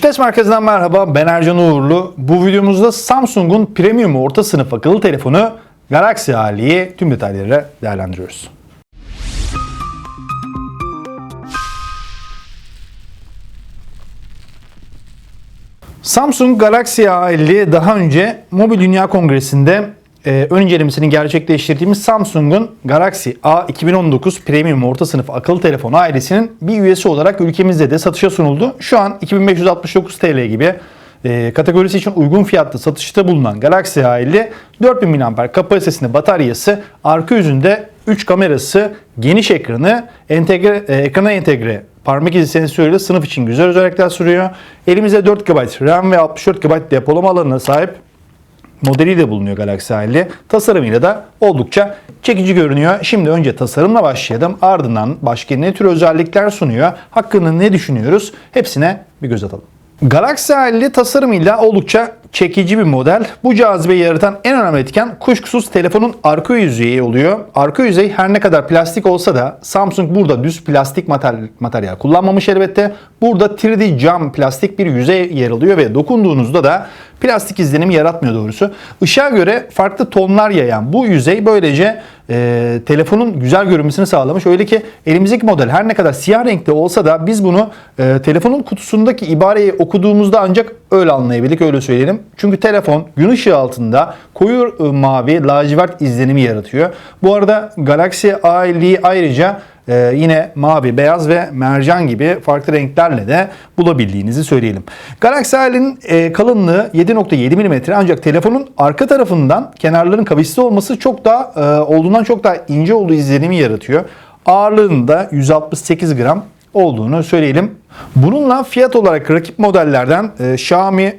Çiftes Merkezi'nden merhaba, ben Ercan Uğurlu. Bu videomuzda Samsung'un premium orta sınıf akıllı telefonu Galaxy Ali'yi tüm detaylarıyla değerlendiriyoruz. Samsung Galaxy A50 daha önce Mobil Dünya Kongresi'nde e, ön incelemesini gerçekleştirdiğimiz Samsung'un Galaxy A 2019 Premium orta sınıf akıllı telefonu ailesinin bir üyesi olarak ülkemizde de satışa sunuldu. Şu an 2569 TL gibi e, kategorisi için uygun fiyatlı satışta bulunan Galaxy A50 4000 mAh kapasitesinde bataryası, arka yüzünde 3 kamerası, geniş ekranı, entegre, e, ekrana entegre parmak izi sensörüyle sınıf için güzel özellikler sunuyor. Elimizde 4 GB RAM ve 64 GB depolama alanına sahip modeliyle bulunuyor Galaxy A50. Tasarımıyla da oldukça çekici görünüyor. Şimdi önce tasarımla başlayalım. Ardından başka ne tür özellikler sunuyor? Hakkında ne düşünüyoruz? Hepsine bir göz atalım. Galaxy A50 tasarımıyla oldukça çekici bir model. Bu cazibeyi yaratan en önemli etken kuşkusuz telefonun arka yüzeyi oluyor. Arka yüzey her ne kadar plastik olsa da Samsung burada düz plastik materyal, materyal kullanmamış elbette. Burada 3D cam plastik bir yüzey yer alıyor ve dokunduğunuzda da plastik izlenimi yaratmıyor doğrusu. Işığa göre farklı tonlar yayan bu yüzey böylece e, telefonun güzel görünmesini sağlamış. Öyle ki elimizdeki model her ne kadar siyah renkte olsa da biz bunu e, telefonun kutusundaki ibareyi okuduğumuzda ancak öyle anlayabildik öyle söyleyelim. Çünkü telefon gün ışığı altında koyu e, mavi lacivert izlenimi yaratıyor. Bu arada Galaxy A50'yi ayrıca ee, yine mavi, beyaz ve mercan gibi farklı renklerle de bulabildiğinizi söyleyelim. Galaxy A50'nin e, kalınlığı 7.7 mm ancak telefonun arka tarafından kenarların kavisli olması çok daha e, olduğundan çok daha ince olduğu izlenimi yaratıyor. Ağırlığında 168 gram olduğunu söyleyelim. Bununla fiyat olarak rakip modellerden e, Xiaomi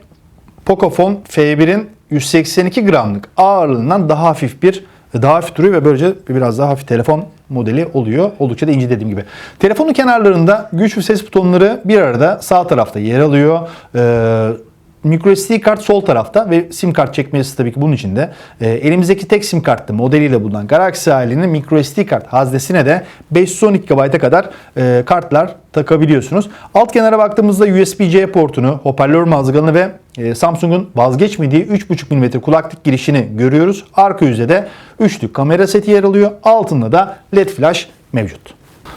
Pocophone F1'in 182 gramlık ağırlığından daha hafif bir daha hafif duruyor ve böylece biraz daha hafif telefon modeli oluyor. Oldukça da ince dediğim gibi. Telefonun kenarlarında güç ve ses butonları bir arada sağ tarafta yer alıyor. Ee, microSD kart sol tarafta ve sim kart çekmesi tabii ki bunun içinde. E, elimizdeki tek sim kartlı modeliyle bulunan Galaxy A50'nin microSD kart haznesine de 512 GB'a kadar e, kartlar takabiliyorsunuz. Alt kenara baktığımızda USB-C portunu, hoparlör mazgalını ve Samsung'un vazgeçmediği 3.5 mm kulaklık girişini görüyoruz. Arka yüzde de üçlü kamera seti yer alıyor. Altında da LED flash mevcut.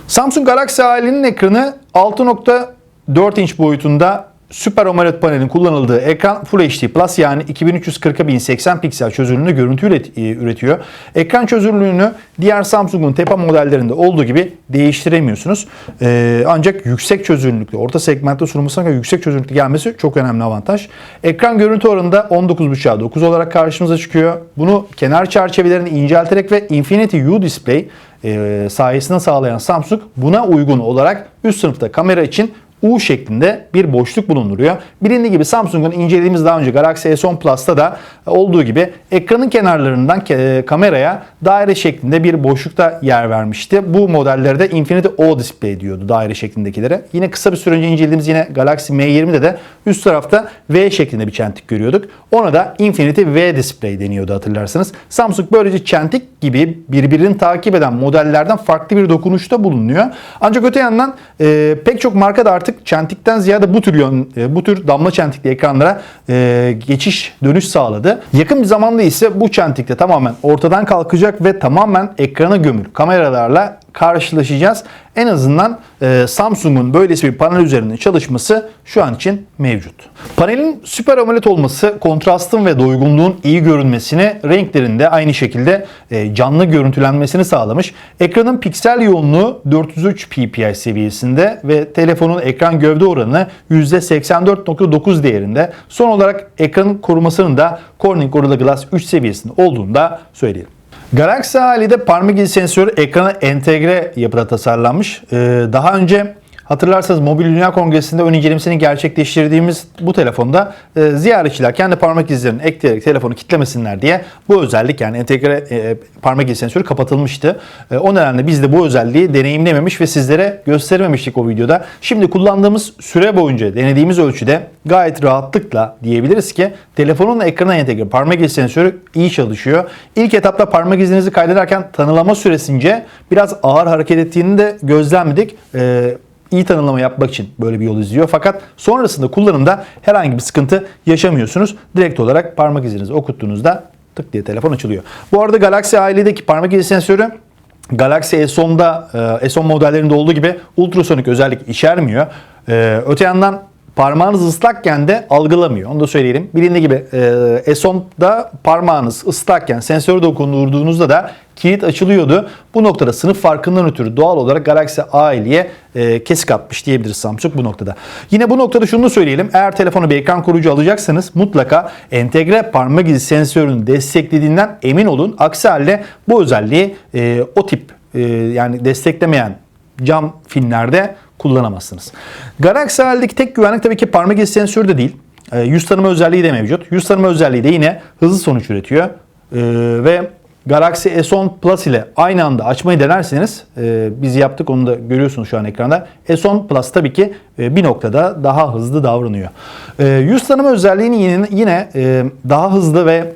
Samsung Galaxy A50'nin ekranı 6.4 inç boyutunda Super AMOLED panelin kullanıldığı ekran Full HD Plus yani 2340'a 1080 piksel çözünürlüğünde görüntü e, üretiyor. Ekran çözünürlüğünü diğer Samsung'un Tepa modellerinde olduğu gibi değiştiremiyorsunuz. Ee, ancak yüksek çözünürlüklü, orta segmentte sunulmasına göre yüksek çözünürlüklü gelmesi çok önemli avantaj. Ekran görüntü oranında 19.5'a 9 olarak karşımıza çıkıyor. Bunu kenar çerçevelerini incelterek ve Infinity U Display e, sayesinde sağlayan Samsung buna uygun olarak üst sınıfta kamera için U şeklinde bir boşluk bulunduruyor. Bilindiği gibi Samsung'un incelediğimiz daha önce Galaxy S10 Plus'ta da olduğu gibi ekranın kenarlarından kameraya daire şeklinde bir boşlukta yer vermişti. Bu modellerde Infinity O Display diyordu daire şeklindekilere. Yine kısa bir süre önce incelediğimiz yine Galaxy M20'de de üst tarafta V şeklinde bir çentik görüyorduk. Ona da Infinity V Display deniyordu hatırlarsanız. Samsung böylece çentik gibi birbirini takip eden modellerden farklı bir dokunuşta bulunuyor. Ancak öte yandan e, pek çok marka da artık çentikten ziyade bu tür yön, e, bu tür damla çentikli ekranlara e, geçiş dönüş sağladı. Yakın bir zamanda ise bu çentikte tamamen ortadan kalkacak ve tamamen ekrana gömülü kameralarla karşılaşacağız. En azından e, Samsung'un böylesi bir panel üzerinde çalışması şu an için mevcut. Panelin Super AMOLED olması kontrastın ve doygunluğun iyi görünmesini, renklerinde aynı şekilde e, canlı görüntülenmesini sağlamış. Ekranın piksel yoğunluğu 403 ppi seviyesinde ve telefonun ekran gövde oranı %84.9 değerinde. Son olarak ekranın korumasının da Corning Gorilla Glass 3 seviyesinde olduğunu da söyleyelim. Galaxy A50'de parmak izi sensörü ekrana entegre yapıda tasarlanmış. Ee, daha önce Hatırlarsanız Mobil Dünya Kongresi'nde ön incelemesini gerçekleştirdiğimiz bu telefonda e, ziyaretçiler kendi parmak izlerini ekleyerek telefonu kitlemesinler diye bu özellik yani entegre e, parmak izi sensörü kapatılmıştı. E, o nedenle biz de bu özelliği deneyimlememiş ve sizlere göstermemiştik o videoda. Şimdi kullandığımız süre boyunca denediğimiz ölçüde gayet rahatlıkla diyebiliriz ki telefonun ekrana entegre parmak izi sensörü iyi çalışıyor. İlk etapta parmak izinizi kaydederken tanılama süresince biraz ağır hareket ettiğini de gözlemledik. E, iyi tanımlama yapmak için böyle bir yol izliyor. Fakat sonrasında kullanımda herhangi bir sıkıntı yaşamıyorsunuz. Direkt olarak parmak izinizi okuttuğunuzda tık diye telefon açılıyor. Bu arada Galaxy ailedeki parmak izi sensörü Galaxy S10'da, e, S10 modellerinde olduğu gibi ultrasonik özellik içermiyor. E, öte yandan parmağınız ıslakken de algılamıyor. Onu da söyleyelim. Bilindiği gibi e, S10'da parmağınız ıslakken sensörü dokundurduğunuzda da kilit açılıyordu. Bu noktada sınıf farkından ötürü doğal olarak Galaxy A50'ye e, kesik atmış diyebiliriz Samsung bu noktada. Yine bu noktada şunu söyleyelim. Eğer telefonu bir ekran koruyucu alacaksanız mutlaka entegre parmak izi sensörünü desteklediğinden emin olun. Aksi halde bu özelliği e, o tip e, yani desteklemeyen cam filmlerde kullanamazsınız. Galaxy A'daki tek güvenlik tabii ki parmak izi sensörü de değil. E, yüz tanıma özelliği de mevcut. Yüz tanıma özelliği de yine hızlı sonuç üretiyor. E, ve Galaxy S10 Plus ile aynı anda açmayı denerseniz e, biz yaptık onu da görüyorsunuz şu an ekranda. S10 Plus tabii ki e, bir noktada daha hızlı davranıyor. E, yüz tanıma özelliğini yine, yine e, daha hızlı ve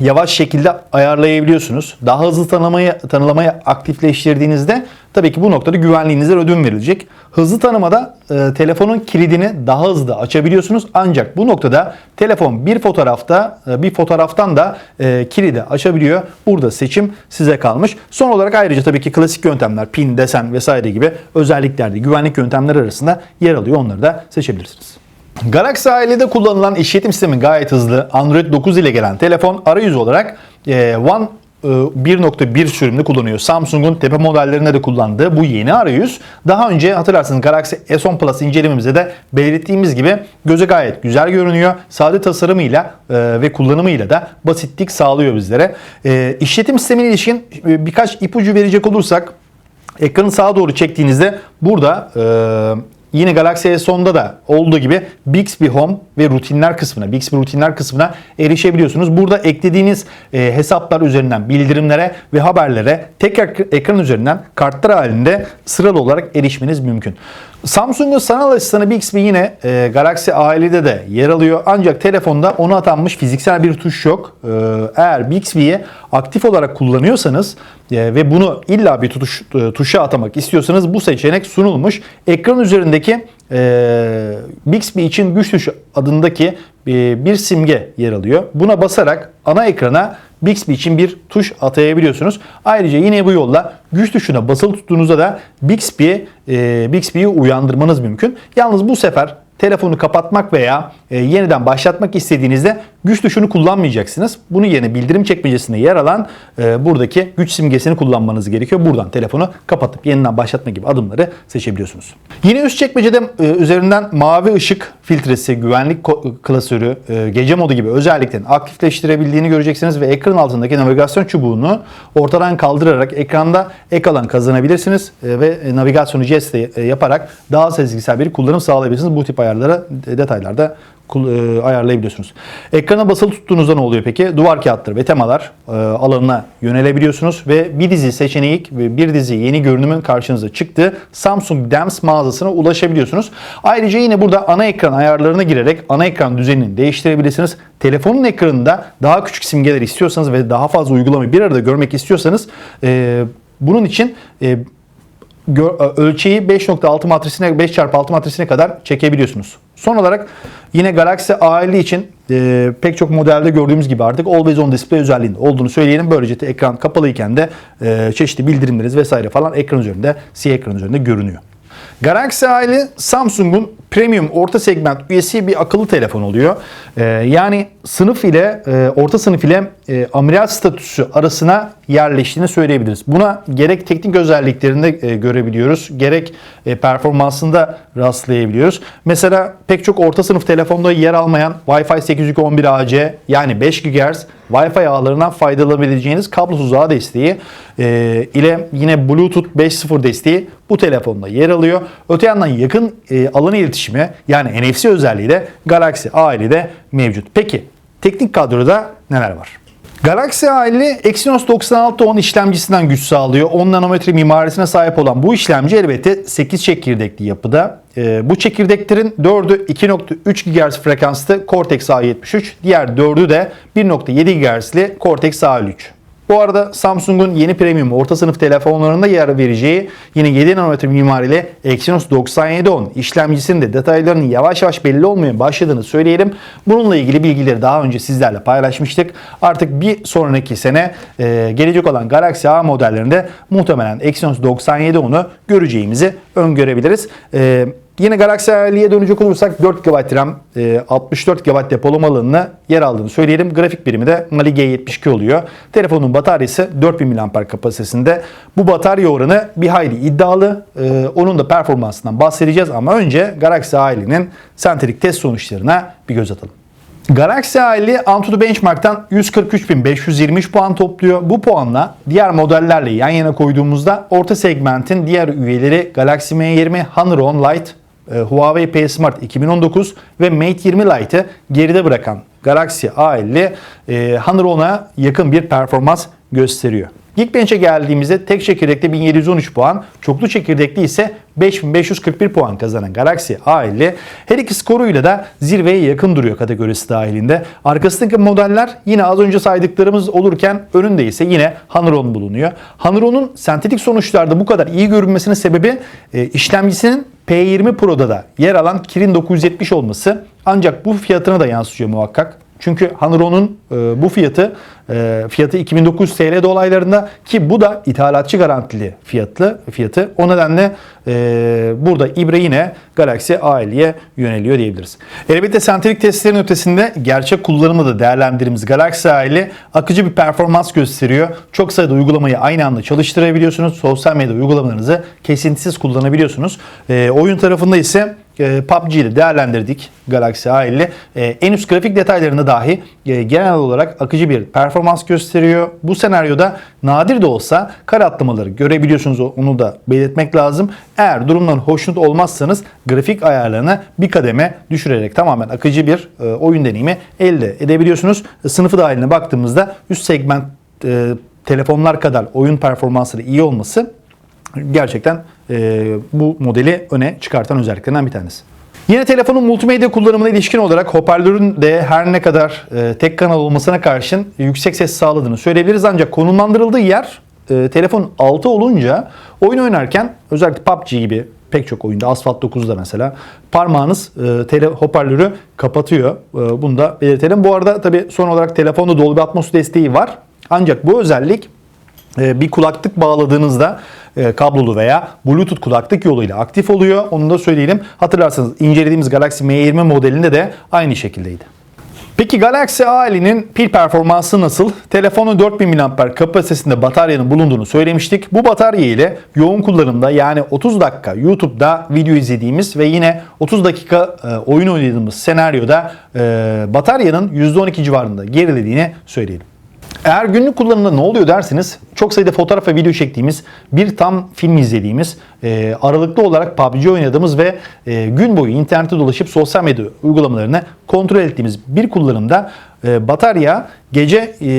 yavaş şekilde ayarlayabiliyorsunuz. Daha hızlı tanımayı, tanılamayı aktifleştirdiğinizde tabii ki bu noktada güvenliğinize ödün verilecek. Hızlı tanımada e, telefonun kilidini daha hızlı açabiliyorsunuz. Ancak bu noktada telefon bir fotoğrafta e, bir fotoğraftan da e, kilidi açabiliyor. Burada seçim size kalmış. Son olarak ayrıca tabii ki klasik yöntemler, pin, desen vesaire gibi özelliklerde güvenlik yöntemleri arasında yer alıyor. Onları da seçebilirsiniz. Galaxy ailede kullanılan işletim sistemi gayet hızlı. Android 9 ile gelen telefon arayüz olarak e, One e, 1.1 sürümünü kullanıyor. Samsung'un tepe modellerinde de kullandığı bu yeni arayüz. Daha önce hatırlarsınız Galaxy S10 Plus incelememizde de belirttiğimiz gibi göze gayet güzel görünüyor. Sade tasarımıyla e, ve kullanımıyla da basitlik sağlıyor bizlere. E, işletim sistemine ilişkin e, birkaç ipucu verecek olursak ekranı sağa doğru çektiğinizde burada e, Yine Galaxy S10'da da olduğu gibi Bixby Home ve rutinler kısmına, Bixby rutinler kısmına erişebiliyorsunuz. Burada eklediğiniz e, hesaplar üzerinden bildirimlere ve haberlere tek ek- ekran üzerinden kartlar halinde sıralı olarak erişmeniz mümkün. Samsung'un sanal asistanı Bixby yine e, Galaxy A50'de de yer alıyor. Ancak telefonda ona atanmış fiziksel bir tuş yok. E, eğer Bixby'yi aktif olarak kullanıyorsanız e, ve bunu illa bir tutuş, e, tuşa atamak istiyorsanız bu seçenek sunulmuş. Ekran üzerindeki e, Bixby için güç tuşu adındaki e, bir simge yer alıyor. Buna basarak ana ekrana Bixby için bir tuş atayabiliyorsunuz. Ayrıca yine bu yolla güç tuşuna basılı tuttuğunuzda da Bixby, e, Bixby'yi uyandırmanız mümkün. Yalnız bu sefer telefonu kapatmak veya e, yeniden başlatmak istediğinizde güç tuşunu kullanmayacaksınız. Bunun yerine bildirim çekmecesinde yer alan e, buradaki güç simgesini kullanmanız gerekiyor. Buradan telefonu kapatıp yeniden başlatma gibi adımları seçebiliyorsunuz. Yine üst çekmecede e, üzerinden mavi ışık filtresi, güvenlik klasörü, e, gece modu gibi özelliklerini aktifleştirebildiğini göreceksiniz ve ekran altındaki navigasyon çubuğunu ortadan kaldırarak ekranda ek alan kazanabilirsiniz e, ve navigasyonu jestle yaparak daha sezgisel bir kullanım sağlayabilirsiniz. Bu tip ayarları e, detaylarda ayarlayabiliyorsunuz. Ekrana basılı tuttuğunuzda ne oluyor peki? Duvar kağıtları ve temalar e, alanına yönelebiliyorsunuz ve bir dizi seçeneği ve bir dizi yeni görünümün karşınıza çıktığı Samsung DeMS mağazasına ulaşabiliyorsunuz. Ayrıca yine burada ana ekran ayarlarına girerek ana ekran düzenini değiştirebilirsiniz. Telefonun ekranında daha küçük simgeler istiyorsanız ve daha fazla uygulamayı bir arada görmek istiyorsanız e, bunun için e, ölçeği 5.6 matrisine 5x6 matrisine kadar çekebiliyorsunuz. Son olarak yine Galaxy A50 için e, pek çok modelde gördüğümüz gibi artık Always On Display özelliğinde olduğunu söyleyelim. Böylece de ekran kapalıyken de e, çeşitli bildirimleriniz vesaire falan ekran üzerinde, siyah ekran üzerinde görünüyor. Galaxy A50 Samsung'un premium orta segment üyesi bir akıllı telefon oluyor. Ee, yani sınıf ile e, orta sınıf ile e, amiral statüsü arasına yerleştiğini söyleyebiliriz. Buna gerek teknik özelliklerinde e, görebiliyoruz, gerek e, performansında rastlayabiliyoruz. Mesela pek çok orta sınıf telefonda yer almayan Wi-Fi 802.11ac yani 5 GHz Wi-Fi ağlarından faydalanabileceğiniz kablosuz ağ desteği e, ile yine Bluetooth 5.0 desteği bu telefonda yer alıyor. Öte yandan yakın e, alan iletişimi yani NFC özelliği de Galaxy A50'de mevcut. Peki teknik kadroda neler var? Galaxy A50 Exynos 9610 işlemcisinden güç sağlıyor. 10 nanometre mimarisine sahip olan bu işlemci elbette 8 çekirdekli yapıda. Ee, bu çekirdeklerin 4'ü 2.3 GHz frekanslı Cortex A73, diğer 4'ü de 1.7 GHz'li Cortex A53. Bu arada Samsung'un yeni premium orta sınıf telefonlarında yer vereceği yine 7 nanometre mimariyle Exynos 9710 işlemcisinin de detaylarının yavaş yavaş belli olmaya başladığını söyleyelim. Bununla ilgili bilgileri daha önce sizlerle paylaşmıştık. Artık bir sonraki sene e, gelecek olan Galaxy A modellerinde muhtemelen Exynos 9710'u göreceğimizi öngörebiliriz. E, Yine Galaxy A50'ye dönecek olursak 4 GB RAM, e, 64 GB depolama alanına yer aldığını söyleyelim. Grafik birimi de Mali G72 oluyor. Telefonun bataryası 4000 mAh kapasitesinde. Bu batarya oranı bir hayli iddialı. E, onun da performansından bahsedeceğiz ama önce Galaxy A50'nin sentetik test sonuçlarına bir göz atalım. Galaxy A50 Antutu Benchmark'tan 143.523 puan topluyor. Bu puanla diğer modellerle yan yana koyduğumuzda orta segmentin diğer üyeleri Galaxy M20, Honor On Lite, e, Huawei P Smart 2019 ve Mate 20 Lite'ı geride bırakan Galaxy A50 e, Honor On'a yakın bir performans gösteriyor. Geekbench'e geldiğimizde tek çekirdekte 1713 puan, çoklu çekirdekli ise 5541 puan kazanan Galaxy A50 her iki skoruyla da zirveye yakın duruyor kategorisi dahilinde. Arkasındaki modeller yine az önce saydıklarımız olurken önünde ise yine Honoron bulunuyor. Honoron'un sentetik sonuçlarda bu kadar iyi görünmesinin sebebi e, işlemcisinin P20 Pro'da da yer alan Kirin 970 olması ancak bu fiyatına da yansıyor muhakkak. Çünkü Honoron'un e, bu fiyatı e, fiyatı 2900 TL dolaylarında ki bu da ithalatçı garantili fiyatlı fiyatı. O nedenle e, burada İbre yine Galaxy A50'ye yöneliyor diyebiliriz. Elbette sentetik testlerin ötesinde gerçek kullanımı da değerlendirdiğimiz Galaxy A50 akıcı bir performans gösteriyor. Çok sayıda uygulamayı aynı anda çalıştırabiliyorsunuz. Sosyal medya uygulamalarınızı kesintisiz kullanabiliyorsunuz. E, oyun tarafında ise e, değerlendirdik Galaxy A50. E, en üst grafik detaylarında dahi e, genel olarak akıcı bir performans gösteriyor. Bu senaryoda nadir de olsa kare atlamaları görebiliyorsunuz onu da belirtmek lazım. Eğer durumdan hoşnut olmazsanız grafik ayarlarını bir kademe düşürerek tamamen akıcı bir e, oyun deneyimi elde edebiliyorsunuz. Sınıfı dahiline baktığımızda üst segment e, telefonlar kadar oyun performansları iyi olması gerçekten e, bu modeli öne çıkartan özelliklerinden bir tanesi. Yine telefonun multimedya kullanımına ilişkin olarak hoparlörün de her ne kadar e, tek kanal olmasına karşın yüksek ses sağladığını söyleyebiliriz. Ancak konumlandırıldığı yer e, telefon altı olunca oyun oynarken özellikle PUBG gibi pek çok oyunda Asphalt 9'da mesela parmağınız e, tele, hoparlörü kapatıyor. E, bunu da belirtelim. Bu arada tabi son olarak telefonda Dolby Atmos desteği var. Ancak bu özellik e, bir kulaklık bağladığınızda e, kablolu veya Bluetooth kulaklık yoluyla aktif oluyor. Onu da söyleyelim. Hatırlarsanız incelediğimiz Galaxy M20 modelinde de aynı şekildeydi. Peki Galaxy A50'nin pil performansı nasıl? Telefonu 4000 mAh kapasitesinde bataryanın bulunduğunu söylemiştik. Bu batarya ile yoğun kullanımda yani 30 dakika YouTube'da video izlediğimiz ve yine 30 dakika e, oyun oynadığımız senaryoda e, bataryanın %12 civarında gerilediğini söyleyelim. Eğer günlük kullanımda ne oluyor derseniz çok sayıda fotoğraf ve video çektiğimiz, bir tam film izlediğimiz, e, aralıklı olarak PUBG oynadığımız ve e, gün boyu internette dolaşıp sosyal medya uygulamalarını kontrol ettiğimiz bir kullanımda e, batarya gece e,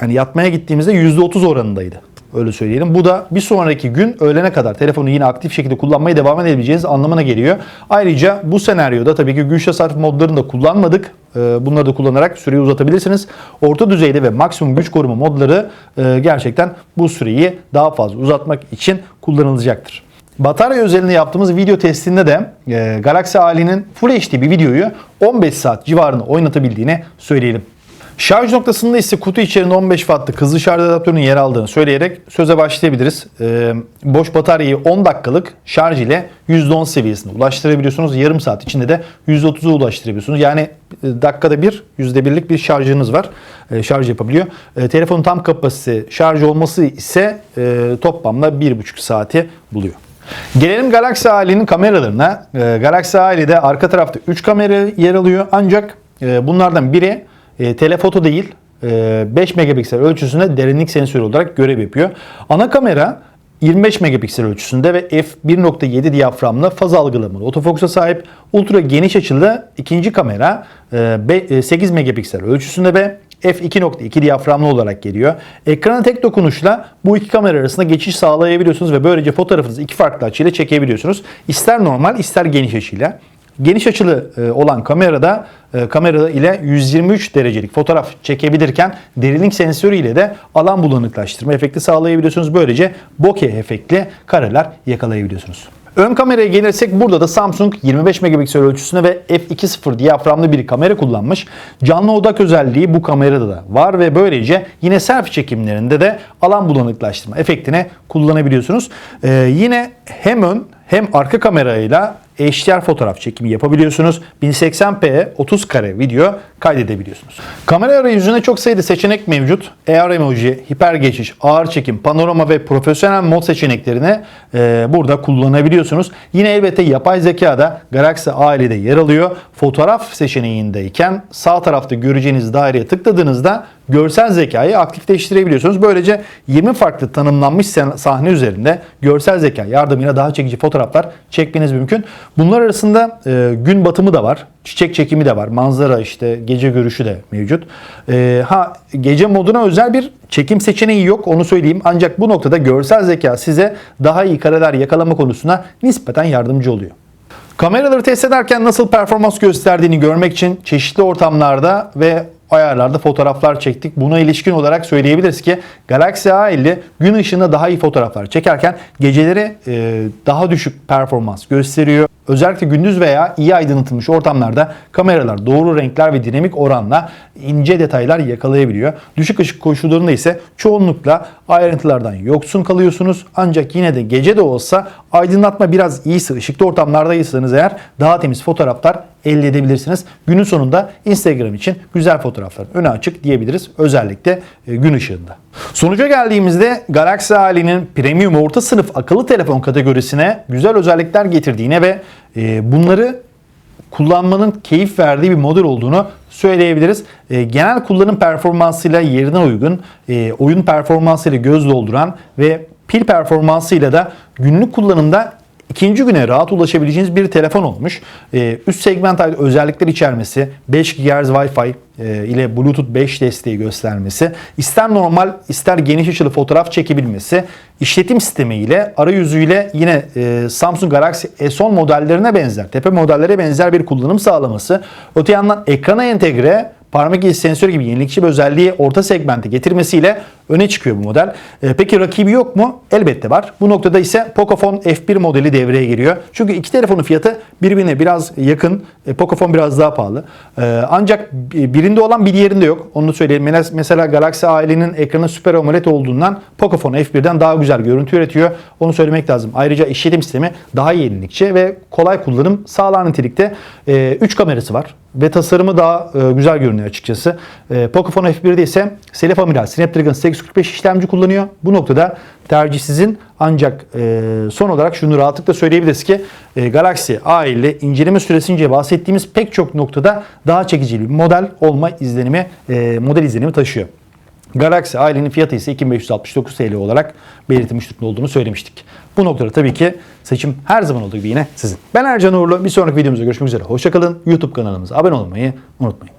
yani yatmaya gittiğimizde %30 oranındaydı. Öyle söyleyelim. Bu da bir sonraki gün öğlene kadar telefonu yine aktif şekilde kullanmaya devam edebileceğiniz anlamına geliyor. Ayrıca bu senaryoda tabii ki güç tasarruf modlarını da kullanmadık. Ee, Bunları da kullanarak süreyi uzatabilirsiniz. Orta düzeyde ve maksimum güç koruma modları e, gerçekten bu süreyi daha fazla uzatmak için kullanılacaktır. Batarya özelinde yaptığımız video testinde de e, Galaxy A50'nin Full HD bir videoyu 15 saat civarında oynatabildiğini söyleyelim. Şarj noktasında ise kutu içerisinde 15 wattlık hızlı şarj adaptörünün yer aldığını söyleyerek söze başlayabiliriz. Ee, boş bataryayı 10 dakikalık şarj ile %10 seviyesine ulaştırabiliyorsunuz. Yarım saat içinde de %30'a ulaştırabiliyorsunuz. Yani e, dakikada bir %1'lik bir şarjınız var. E, şarj yapabiliyor. E, telefonun tam kapasite şarj olması ise e, toplamda 1,5 saati buluyor. Gelelim Galaxy A50'nin kameralarına. E, Galaxy A50'de arka tarafta 3 kamera yer alıyor. Ancak e, bunlardan biri e, telefoto değil, e, 5 megapiksel ölçüsünde derinlik sensörü olarak görev yapıyor. Ana kamera 25 megapiksel ölçüsünde ve f1.7 diyaframlı faz algılamalı otofokusa sahip ultra geniş açılı ikinci kamera e, be- e, 8 megapiksel ölçüsünde ve f2.2 diyaframlı olarak geliyor. Ekrana tek dokunuşla bu iki kamera arasında geçiş sağlayabiliyorsunuz ve böylece fotoğrafınızı iki farklı açıyla çekebiliyorsunuz. İster normal ister geniş açıyla. Geniş açılı e, olan kamerada e, kamera ile 123 derecelik fotoğraf çekebilirken derinlik sensörü ile de alan bulanıklaştırma efekti sağlayabiliyorsunuz. Böylece bokeh efektli kareler yakalayabiliyorsunuz. Ön kameraya gelirsek burada da Samsung 25 megapiksel ölçüsüne ve f2.0 diyaframlı bir kamera kullanmış. Canlı odak özelliği bu kamerada da var ve böylece yine selfie çekimlerinde de alan bulanıklaştırma efektini kullanabiliyorsunuz. Ee, yine hem ön hem arka kamerayla HDR fotoğraf çekimi yapabiliyorsunuz. 1080p 30 kare video kaydedebiliyorsunuz. Kamera arayüzünde çok sayıda seçenek mevcut. AR emoji, hiper geçiş, ağır çekim, panorama ve profesyonel mod seçeneklerini e, burada kullanabiliyorsunuz. Yine elbette yapay zeka da Galaxy A50'de yer alıyor. Fotoğraf seçeneğindeyken sağ tarafta göreceğiniz daireye tıkladığınızda görsel zekayı aktifleştirebiliyorsunuz. Böylece 20 farklı tanımlanmış sahne üzerinde görsel zeka yardımıyla daha çekici fotoğraflar çekmeniz mümkün. Bunlar arasında e, gün batımı da var, çiçek çekimi de var, manzara işte gece görüşü de mevcut. E, ha gece moduna özel bir çekim seçeneği yok onu söyleyeyim. Ancak bu noktada görsel zeka size daha iyi kareler yakalama konusuna nispeten yardımcı oluyor. Kameraları test ederken nasıl performans gösterdiğini görmek için çeşitli ortamlarda ve ayarlarda fotoğraflar çektik. Buna ilişkin olarak söyleyebiliriz ki Galaxy A50 gün ışığında daha iyi fotoğraflar çekerken geceleri e, daha düşük performans gösteriyor. Özellikle gündüz veya iyi aydınlatılmış ortamlarda kameralar doğru renkler ve dinamik oranla ince detaylar yakalayabiliyor. Düşük ışık koşullarında ise çoğunlukla ayrıntılardan yoksun kalıyorsunuz. Ancak yine de gece de olsa aydınlatma biraz iyiyse, ışıklı ortamlardaysanız eğer daha temiz fotoğraflar elde edebilirsiniz. Günün sonunda Instagram için güzel fotoğraflar öne açık diyebiliriz. Özellikle e, gün ışığında. Sonuca geldiğimizde Galaxy A50'nin premium orta sınıf akıllı telefon kategorisine güzel özellikler getirdiğine ve e, bunları kullanmanın keyif verdiği bir model olduğunu söyleyebiliriz. E, genel kullanım performansıyla yerine uygun, e, oyun performansıyla göz dolduran ve pil performansıyla da günlük kullanımda ikinci güne rahat ulaşabileceğiniz bir telefon olmuş. Ee, üst segment özellikler içermesi, 5 GHz Wi-Fi e, ile Bluetooth 5 desteği göstermesi, ister normal ister geniş açılı fotoğraf çekebilmesi, işletim sistemi ile arayüzüyle yine e, Samsung Galaxy S10 modellerine benzer, tepe modellere benzer bir kullanım sağlaması, öte yandan ekrana entegre parmak izi sensörü gibi yenilikçi bir özelliği orta segmente getirmesiyle öne çıkıyor bu model. E, peki rakibi yok mu? Elbette var. Bu noktada ise Pocophone F1 modeli devreye giriyor. Çünkü iki telefonun fiyatı birbirine biraz yakın. E, Pocophone biraz daha pahalı. E, ancak birinde olan bir diğerinde yok. Onu da söyleyeyim. Mesela Galaxy A50'nin ekranı Super AMOLED olduğundan Pocophone F1'den daha güzel görüntü üretiyor. Onu söylemek lazım. Ayrıca işletim sistemi daha yenilikçi ve kolay kullanım sağlar nitelikte. 3 e, kamerası var ve tasarımı daha e, güzel görünüyor açıkçası. E, Pocophone F1'de ise Selef Amiral Snapdragon 845 işlemci kullanıyor. Bu noktada tercih sizin ancak e, son olarak şunu rahatlıkla söyleyebiliriz ki e, Galaxy A50 inceleme süresince bahsettiğimiz pek çok noktada daha çekici bir model olma izlenimi, e, model izlenimi taşıyor. Galaxy A50'nin fiyatı ise 2569 TL olarak belirtilmiş durumda olduğunu söylemiştik. Bu noktada tabii ki seçim her zaman olduğu gibi yine sizin. Ben Ercan Uğurlu. Bir sonraki videomuzda görüşmek üzere. Hoşçakalın. YouTube kanalımıza abone olmayı unutmayın.